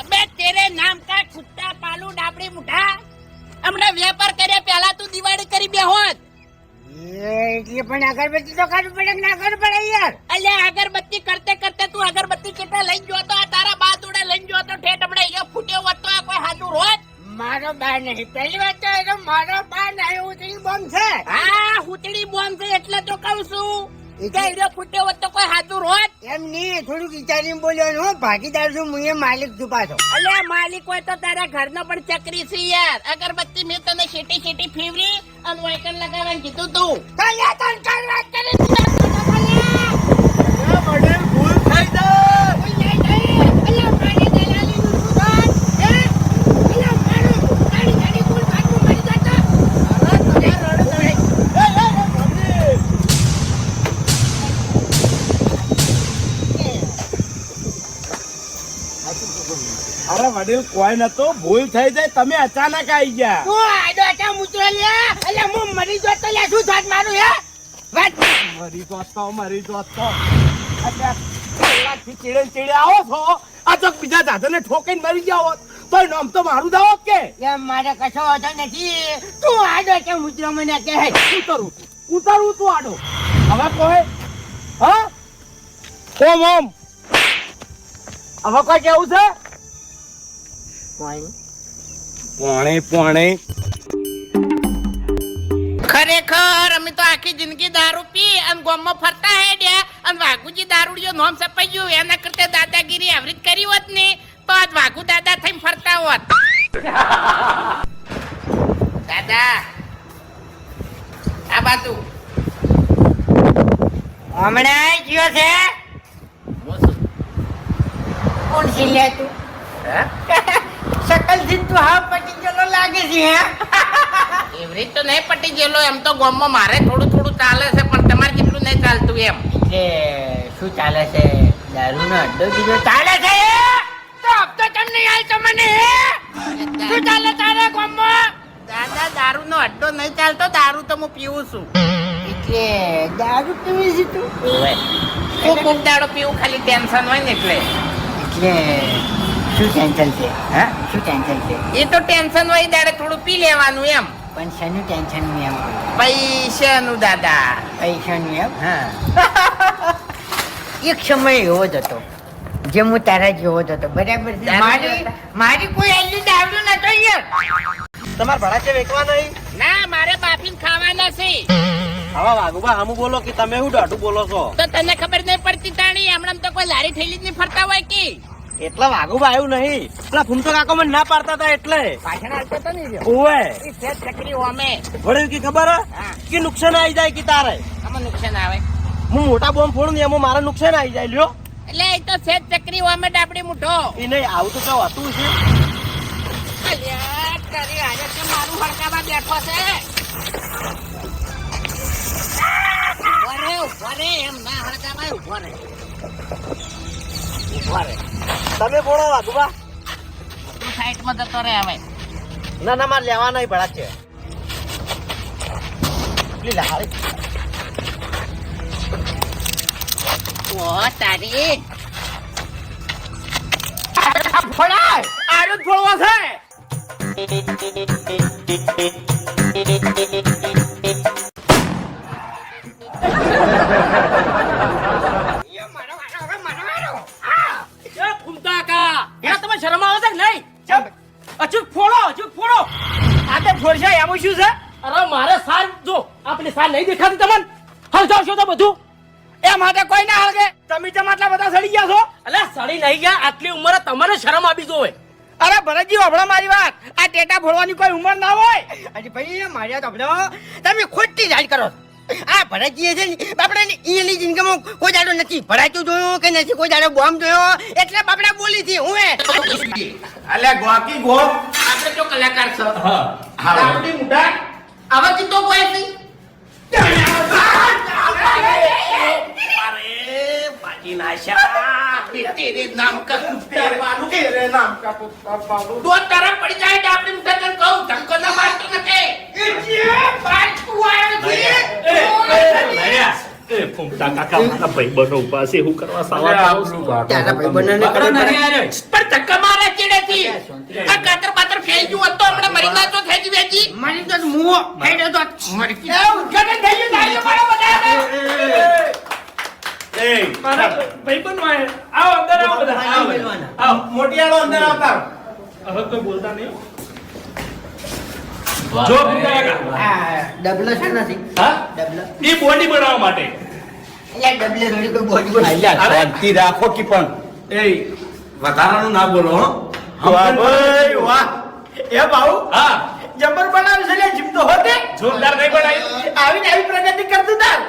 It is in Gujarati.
અબે તેરે નામ કા છુટ્ટા પાલુ ડાબડી મુઠા હમણાં વેપાર કર્યા પહેલા તું દિવાળી કરી બે હોત. એટલે પણ અગરબત્તી તો કાઢવી પડે ના કાઢવી પડે યાર. અલ્યા અગરબત્તી કરતે કરતે તું અગરબત્તી કેટલા લઈ ગયો તો? આ તારા બા જોડે લઈ જો તો ઠેઠ હમણાં એ ફૂટ્યો વત્તો આ કોઈ હાજુ હોત? મારો બા નહીં પહેલી વાત તો મારો બા નહીં ઉતરી બોમ્બ છે? હા હુતડી બોમ્બ છે એટલે તો કહું છું. કે ફૂટ્યો હોત તો કોઈ હાજુ રોત એમ નહીં થોડુંક વિચારીને બોલ્યો હું ભાગીદાર છું હું એ માલિક છું પાછો. માલિક હોય તો તારા ઘરનો પણ ચકરી છે યાર. અગરબત્તી મેં તને શેટી શેટી ફેવરી અને વાયકન લગાવવાનું કીધું તું કલ્યા તન કલ વાત કરી તું જાત કરતો કલ્યા. વડીલ ભૂલ થઈ જાય કોઈ નહીં થઈ. અલ્યા મારી દલાલીનું શું થાત? હે? અલ્યા મારું તારી તારી કુલ ભાગમાં મરી જતો. અરે તું યાર રડતો નહીં. એ, એ, એ, વડીલ. અરે વડીલ કોઈ નતો ભૂલ થઈ જાય તમે અચાનક આવી ગયા. તું આડો આટા મૂતરો લે એટલે હું મરી જો તો લે શું થાત મારું હે? વાત મરી જો તો મરી જો તો. એટલે કલાકથી ચીડે ચીડે આવો છો? આ તો બીજા દાદાને ઠોકીને મરી જાઓ તો નામ તો મારું દાવો કે? એમ મારે કશો વાંધો નથી. તું આડો કે મૂતરો મને કહે. ઉતરું ઉતરું તું આડો? હવે કોઈ? હા? ઓમ ઓમ? હવે કોઈ કેવું છે? પોણે. પોણે ખરેખર અમે તો આખી જિંદગી દારૂ પી અને ગોમમાં ફરતા હેડ્યા અને વાઘુજી દારૂડિયો નોમ સપાઈ ગયું. એના કરતા દાદાગીરી આવરીત કરી હોત ને તો આજ વાઘુ દાદા થઈને ફરતા હોત. દાદા આ બાજુ. હમણાં ગયો છે? કોણ છે તું? થી તું હા પટી ગયેલો લાગે છે હે? એવરી તો નહીં પટી ગયેલો એમ તો ગોમમાં મારે થોડું થોડું ચાલે છે પણ તમારે કેટલું નહીં ચાલતું એમ. એટલે શું ચાલે છે? દારૂ નો અડ્ડો બીજો ચાલે છે તો હપ્તો તમને યાર તો મને શું ચાલે તારે ગામમાં? દાદા દારૂ નો અડ્ડો નહીં ચાલતો દારૂ તો હું પીવું છું. એટલે દારૂ પીવી છે તું? કોક દાડો પીવું ખાલી ટેન્શન હોય ને એટલે. એટલે શું ટેન્શન છે? હે? શું ટેન્શન છે? એ તો ટેન્શન હોય દાડે થોડું પી લેવાનું એમ. પણ શેનું ટેન્શનનું એમ? પૈસાનું દાદા. પૈસાનું એમ? હા. એક સમય એવો જ હતો જે હું તારા જેવો જ હતો. બરાબર મારી મારી કોઈ એટલી દારૂ નતો યાર. તમાર ભડા છે વેચવાના નહીં? ના મારે બાફીને ખાવાના છે. હવે વાઘુબા હમુ બોલો કે તમે શું દાઢું બોલો છો? તો તને ખબર નહીં પડતી તાણી હમણાં તો કોઈ લારી થયેલી જ નહીં ફરતા હોય કે? એટલા વાઘુ આવ્યું નહીં. એટલે ફૂમતો કાકો મને ના પાડતા હતા એટલે. પાછળ આવતો તો નહીં ઓવે. ચકરી હોમે વળી કે ખબર. કે નુકસાન આવી જાય કે તારે? આમાં નુકસાન આવે. હું મોટા બોમ્બ ફોડું ને એમાં મારે નુકસાન આવી જાય લ્યો. એટલે એ તો છે ચકરી હોમે ડાબડી મુઠો. એ નહીં આવું તો કઉ હતું છે મારું હડકામાં બેઠો છે. એમ ના હડકાવા ઊભો રે ઊભો રે. તમે બોલો વાઘુબા તું સાઈડમાં જતો રહે હવે. ના ના મારે લેવા નહીં છે પેલી લાહારી ઓ તારી. ફોડાય આરો ફોડવા છે તે ફોડશે એમાં શું છે? અરે મારે સાર જો આપણે સાર નહીં દેખાતી તમને? હળગાવ છો તો બધું? એ માટે કોઈ ના હળગે તમે જેમ આટલા બધા સડી ગયા છો. અલે સડી નહીં ગયા આટલી ઉંમરે તમારે શરમ આપી જોવે. અરે ભરતજી હમણાં મારી વાત. આ ટેટા ફોડવાની કોઈ ઉંમર ના હોય. અરે ભાઈ મારી વાત હમણાં તમે ખોટી જાણ કરો આ ભરતજી છે ને બાપડા એની જિંદગીમાં કોઈ જાડો નથી ભરાતું જોયું કે નથી? કોઈ જાડો બોમ્બ જોયો? એટલે બાપડા બોલી હતી હું એ. અલે ગોકી ગો. આપણે તો કલાકાર છો. હા. આપણી મુઢા આવા કીધો કોઈ નહીં અરે બાજી નાશા તેરે નામ કા કુત્તા પાલુ તેરે નામ કા પુત્ર પાલુ દો તારા પડી જાય તો મુઢા તને કહું. ધક્કો ના મારતો નથી. એ જે બાર તું આવ્યો છે એ ફૂમતા કાકા મારા ભાઈબંધો ઊભા છે શું કરવા સાવા તારા ભાઈબંધોને ખબર પડે. પણ ધક્કા મારે ચીડેથી. આ કાતર બાતર ગયું હોત હમણાં મરી ના તો થઈ જ વેજી મારી તો મુઓ હેડે તો મરી ગયું. એ થઈ ગયું તાળીઓ પાડો બધાને. એ, મારા ભાઈબંધો આયા. આવો અંદર આવો બધા. આવો. આવો. મોટિયાળો અંદર આવતા. હવે કોઈ બોલતા નહીં. જો ફૂમતા કાકા આ ડબલો છે નથી હા? ડબલો એ બોડી બનાવવા માટે. યાર ડબલે થોડી કોઈ બોડી બોડી શાંતિ રાખો કે પણ. એ વધારાનું ના બોલો હો. વાહ ભાઈ વાહ. એ બાઉ હા. જબર બનાવ્યું છે જીમ તો હોતે. જોરદાર નહીં બનાવ્યું આવીને આવી પ્રગતિ કરતું તાર.